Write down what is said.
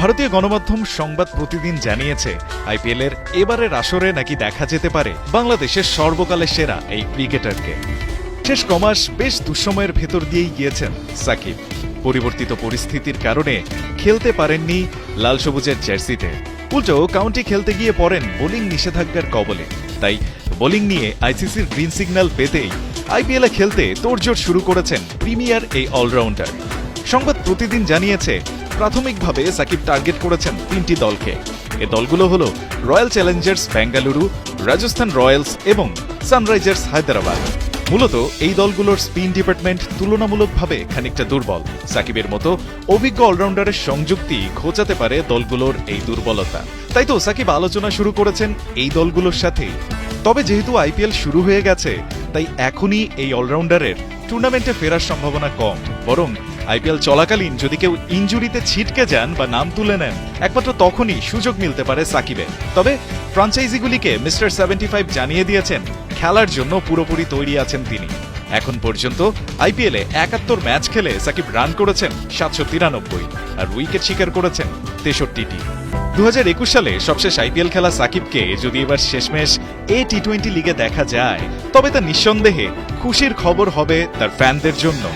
ভারতীয় গণমাধ্যম সংবাদ প্রতিদিন জানিয়েছে আইপিএল এর এবারের আসরে নাকি দেখা যেতে পারে বাংলাদেশের সর্বকালের সেরা এই ক্রিকেটারকে। শেষ কমাস বেশ দুঃসময়ের ভেতর দিয়েই গিয়েছেন সাকিব। পরিবর্তিত পরিস্থিতির কারণে খেলতে পারেননি লাল সবুজের জার্সিতে। উল্টো, কাউন্টি খেলতে গিয়ে পড়েন বোলিং নিষেধাজ্ঞার কবলে। তাই বোলিং নিয়ে আইসিসির গ্রিন সিগন্যাল পেতেই আইপিএলে খেলতে তোড়জোড় শুরু করেছেন প্রিমিয়ার এই অলরাউন্ডার। সংবাদ প্রতিদিন জানিয়েছে প্রাথমিকভাবে সাকিব টার্গেট করেছেন তিনটি দলকে। এ দলগুলো হলো Royal Challengers Bengaluru, Rajasthan Royals এবং সানরাইজার্স হায়দ্রাবাদ। মূলত এই দলগুলোর স্পিন ডিপার্টমেন্ট তুলনামূলকভাবে খানিকটা দুর্বল। সাকিবের মতো অভিজ্ঞ অলরাউন্ডারের সংযুক্তি খোঁচাতে পারে দলগুলোর এই দুর্বলতা। তাই তো সাকিব আলোচনা শুরু করেছেন এই দলগুলোর সাথে তবে যেহেতু আইপিএল শুরু হয়ে গেছে, তাই এখনই এই অলরাউন্ডারের টুর্নামেন্টে ফেরার সম্ভাবনা কম। বরং আইপিএল চলাকালীন যদি কেউ ইঞ্জুরিতে ছিটকে যান বা নাম তুলে নেন, একমাত্র তখনই সুযোগ মিলতে পারে সাকিবের তবে ফ্রাঞ্চাইজিগুলিকে মিস্টার সেভেন্টি ফাইভ জানিয়ে দিয়েছেন, খেলার জন্য পুরোপুরি তৈরি আছেন তিনি। এখন পর্যন্ত আইপিএলে একাত্তর ম্যাচ খেলে সাকিব রান করেছেন সাতশো তিরানব্বই আর উইকেট শিকার করেছেন তেষট্টিটি। দু সালে সবশেষ আইপিএল খেলা সাকিবকে যদি এবার শেষমেশ এ টি টোয়েন্টি লিগে দেখা যায়, তবে তা নিঃসন্দেহে খুশির খবর হবে তার ফ্যানদের জন্য।